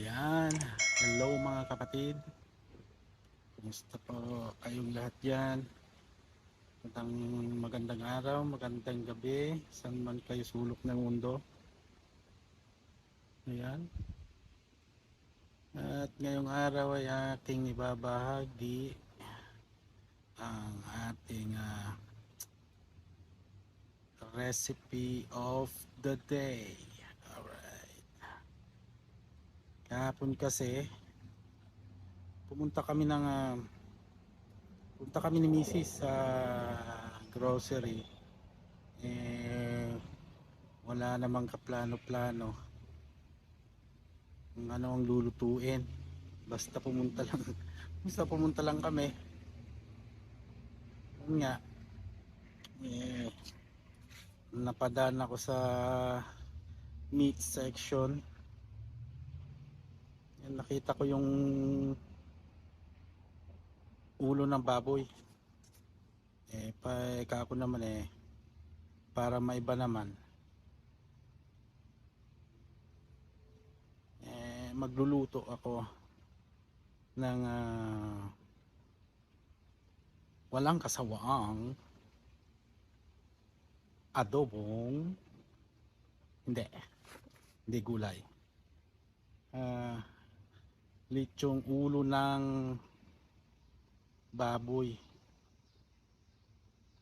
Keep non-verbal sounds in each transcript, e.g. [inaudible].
Ayan. Hello mga kapatid. Kumusta po kayong lahat dyan? Magandang, magandang araw, magandang gabi. Saan man kayo sulok ng mundo. Ayan. At ngayong araw ay aking ibabahagi ang ating ah, recipe of the day. Alright. Kahapon kasi pumunta kami ng ah, punta kami ni Mrs. sa grocery. Eh wala namang kaplano-plano kung ano ang lulutuin. Basta pumunta lang. [laughs] Basta pumunta lang kami. Yun nga. Eh, napadaan ako sa meat section nakita ko yung ulo ng baboy. Eh pa ako naman eh para maiba naman. Eh magluluto ako ng ah, walang kasawaang adobong hindi hindi gulay. Ah lechong ulo ng baboy.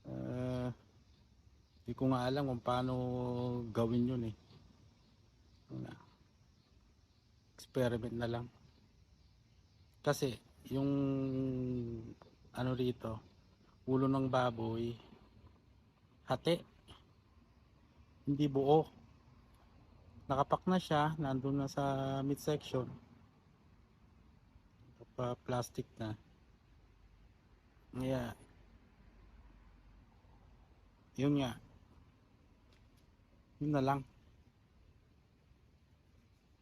Ah hindi ko nga alam kung paano gawin yun eh. Ano na. experiment na lang. Kasi yung ano rito ulo ng baboy hati. Hindi buo. Nakapak na siya nandun na sa mid section pa plastic na. Kaya yun nga. Yun na lang.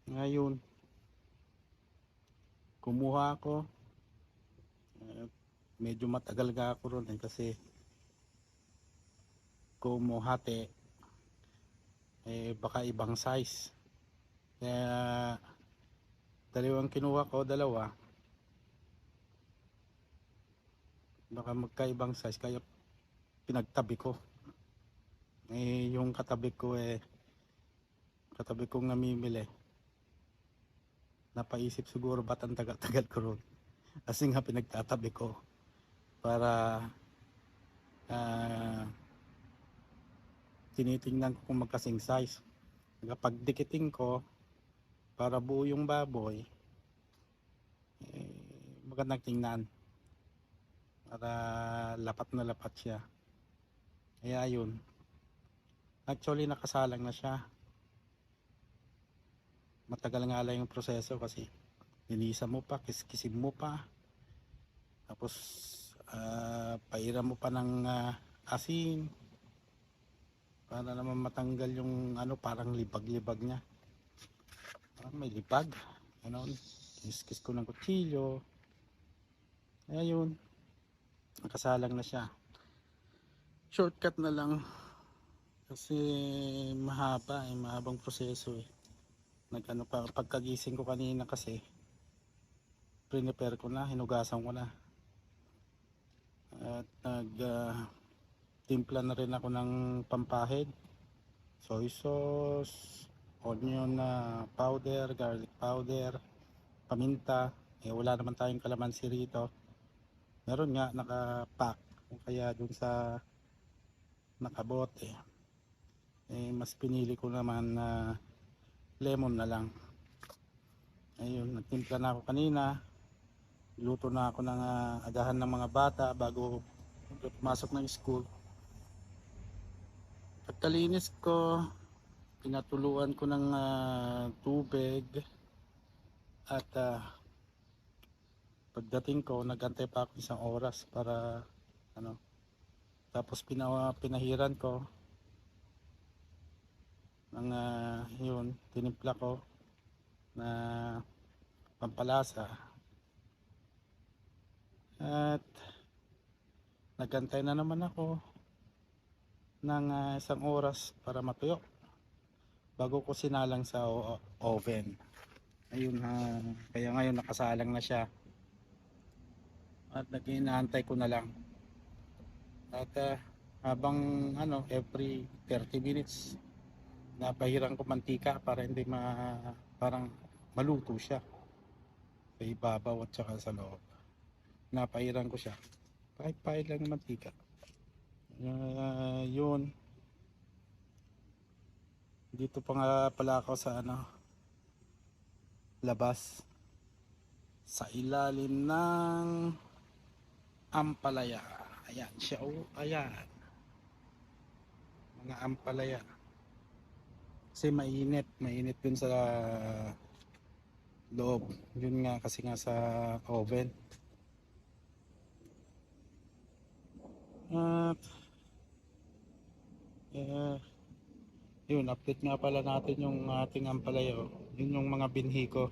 Ngayon kumuha ako. Eh, medyo matagal ga ako ron eh, kasi kumuhati eh baka ibang size. Kaya dalawang kinuha ko dalawa baka magkaibang size kaya pinagtabi ko eh yung katabi ko eh katabi kong namimili napaisip siguro ba't ang tagal-tagal ko ron kasi nga pinagtatabi ko para ah tinitingnan ko kung magkasing size. Kapag dikiting ko, para buo yung baboy, eh, magandang tingnan. Para lapat na lapat siya. Kaya yun. Actually, nakasalang na siya. Matagal nga lang yung proseso kasi nilisa mo pa, kiskisin mo pa. Tapos, ah, pairam mo pa ng ah, asin para naman matanggal yung ano parang libag-libag niya parang may libag ano kiskis ko ng kutsilyo ayun nakasalang na siya. Shortcut na lang. Kasi mahaba eh mahabang proseso eh. Nagano pa pagkagising ko kanina kasi prepare ko na hinugasan ko na. At nag ah, timpla na rin ako ng pampahid. Soy sauce onion na powder garlic powder paminta. Eh wala naman tayong kalamansi rito meron nga nakapack. Kaya dun sa nakabote. Eh mas pinili ko naman na lemon na lang. Ayun nagtimpla na ako kanina. Luto na ako ng ah, agahan ng mga bata bago pumasok ng school. Pagkalinis ko, pinatuluan ko ng ah, tubig. At ah, pagdating ko, nagantay pa ako isang oras para ano, tapos pina, pinahiran ko. Ng ah, yun, tinimpla ko na pampalasa. At nagantay na naman ako ng ah, isang oras para matuyo bago ko sinalang sa oven. Ayun ha, kaya ngayon nakasalang na siya. At nag-inaantay ko na lang. At ah, habang ano, every 30 minutes napahiran ko mantika para hindi ma parang maluto siya sa ibabaw at saka sa loob. Napahiran ko siya. Pahit-pahit lang ng mantika. Ah, yun. Dito pa nga pala ako sa ano labas sa ilalim ng ampalaya. Ayan siya oh, ayan. Mga ampalaya. Kasi mainit, mainit dun sa loob. Yun nga kasi nga sa oven. At eh, yun, update nga pala natin yung ating ampalayo. Yun yung mga binhi ko.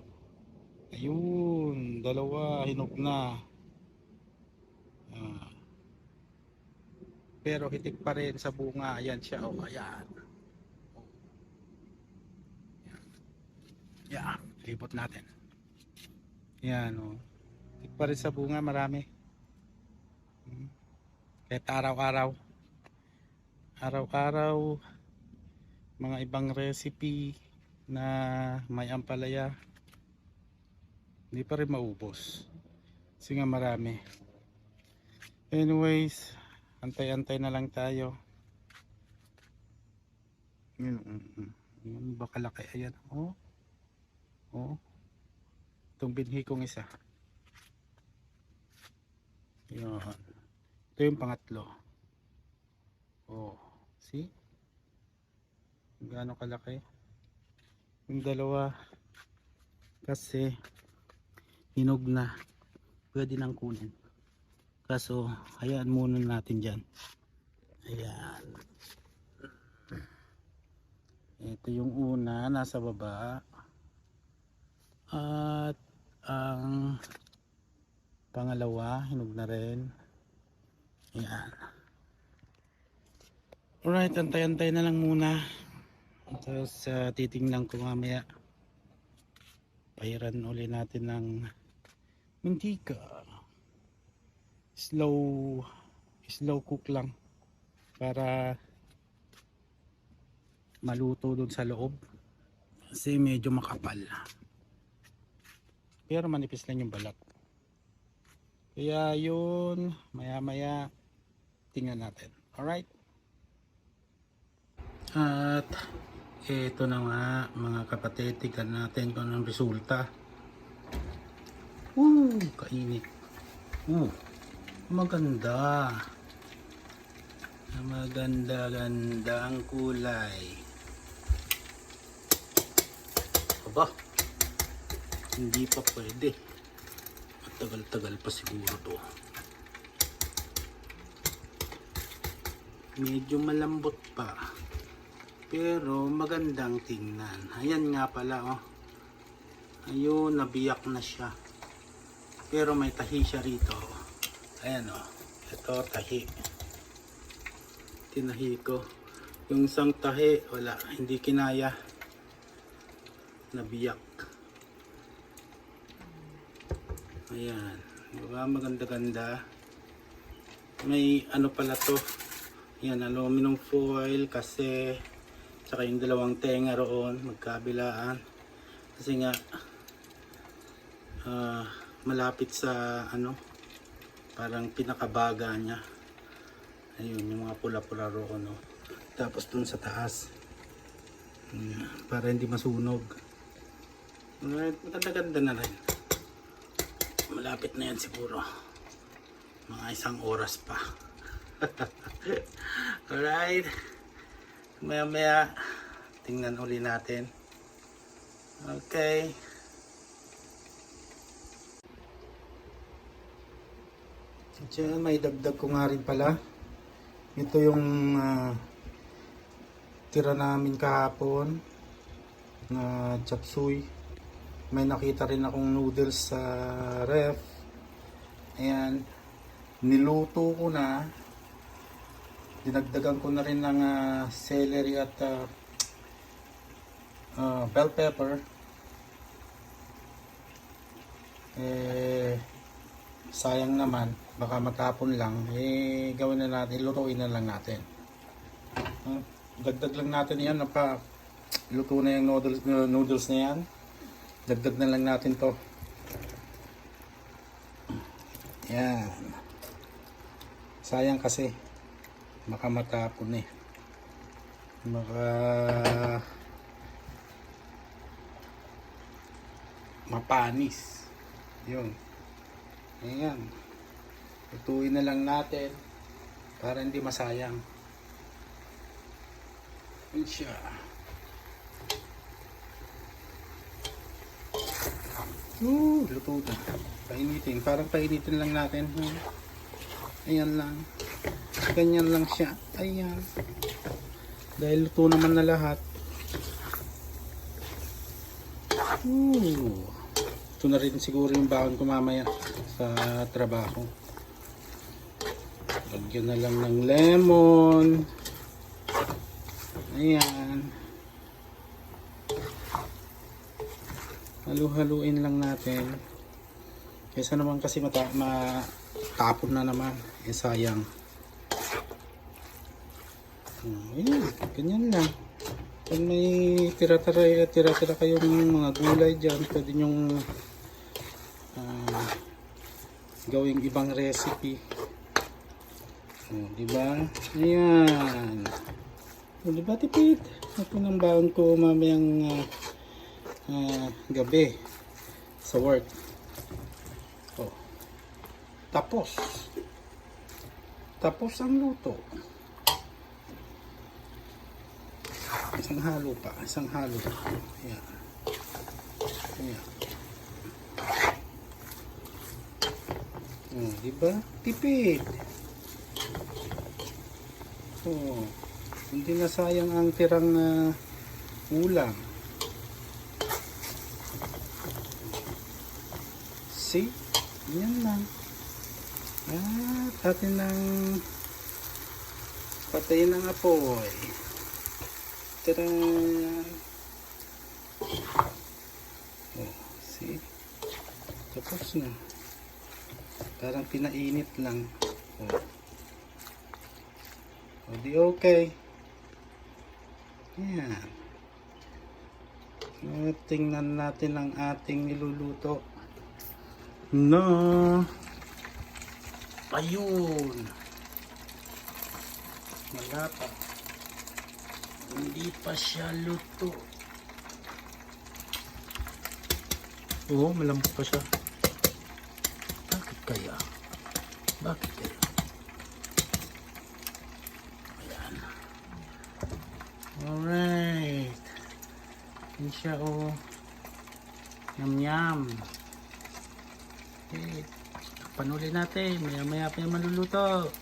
Ayun, dalawa, hinog na. Pero hitik pa rin sa bunga. Ayan siya, oh, ayan. Yan, libot natin. Yan, oh. Hitik pa rin sa bunga, marami. Hmm. Kahit araw-araw. Araw-araw, mga ibang recipe na may ampalaya hindi pa rin maubos kasi nga marami anyways antay-antay na lang tayo. Yun, mm, mm. yun baka laki. Ayan oh. Oh. Itong binhi kong isa. Yun. Ito yung pangatlo. Oh see? Gaano kalaki? Yung dalawa. Kasi hinog na. Pwede nang kunin kaso hayaan muna natin dyan. Ayan. Ito yung una nasa baba. At ang pangalawa hinog na rin. Ayan. Alright antay-antay na lang muna. Tapos uh, titingnan ko mamaya. Pahiran uli natin ng mantika slow slow cook lang para maluto dun sa loob. Kasi medyo makapal. Pero manipis lang yung balat. Kaya yun maya maya tingnan natin. Alright? At ito na nga mga kapatid, tignan natin kung anong resulta. Uh, kainit. Uh, maganda. Maganda, ganda ang kulay. Aba, hindi pa pwede. Matagal-tagal pa siguro to. Medyo malambot pa pero magandang tingnan ayan nga pala oh ayun nabiyak na siya pero may tahi siya rito ayan oh. Ito tahi. Tinahi ko. Yung isang tahi wala. Hindi kinaya. Nabiyak. Ayan. Diba maganda ganda may ano pala to. Yan aluminum foil kasi saka yung dalawang tenga roon magkabilaan. Kasi nga ah, malapit sa ano parang pinakabaga niya. Ayun yung mga pula-pula roon no? tapos dun sa taas. Ayan, para hindi masunog. Alright maganda-ganda na rin. Malapit na yan siguro. Mga isang oras pa. [laughs] Alright. Maya maya tingnan uli natin. Okay Diyan, may dagdag ko nga rin pala. Ito yung ah, tira namin kahapon na chop suey may nakita rin akong noodles sa ref. Ayan. Niluto ko na. Dinagdagan ko na rin ng ah, celery at ah, ah, bell pepper. Eh sayang naman baka matapon lang eh gawin na natin lutuin na lang natin. Hmm, dagdag lang natin yan napa luto na yung noodles, noodles na yan. Dagdag na lang natin to. Yan. Sayang kasi baka matapon eh. Baka mapanis. Yun. Ayan lutuin na lang natin para hindi masayang. Yun siya. Ooh, luto na. Painitin. Parang painitin lang natin. Ayan lang. Ganyan lang siya. Ayan. Dahil luto naman na lahat. Ooh. Ito na rin siguro yung baon ko mamaya sa trabaho. Lagyan na lang ng lemon. Ayan. Halu-haluin lang natin. Kaysa naman kasi mata matapon na naman. Eh sayang. Hmm, Ayan, ganyan lang. Pag may tira-tira tira-tira kayong mga gulay dyan, pwede nyong ah, gawing ibang recipe. Oh, di ba? Ayan. Oh, di ba tipid? Ito ng baon ko mamayang ah, ah, gabi sa work. Oh. Tapos. Tapos ang luto. Isang halo pa. Isang halo. Ayan. Ayan. Oh, di ba? Tipid. Oh. Hindi na sayang ang tirang ah, ulam. See? Yan lang. At atin ng patayin ng apoy. Tara! Oh, see? Tapos na. Parang pinainit lang. Oh. O di okay. Yan. At tingnan natin ang ating niluluto. No. Ayun. Wala pa. Hindi pa siya luto. Oo, malambot pa siya. Bakit kaya? Bakit kaya? Ayan. Alright. Yan siya oh. Yum yum. Okay. Panuli natin. Maya maya pa yung maluluto.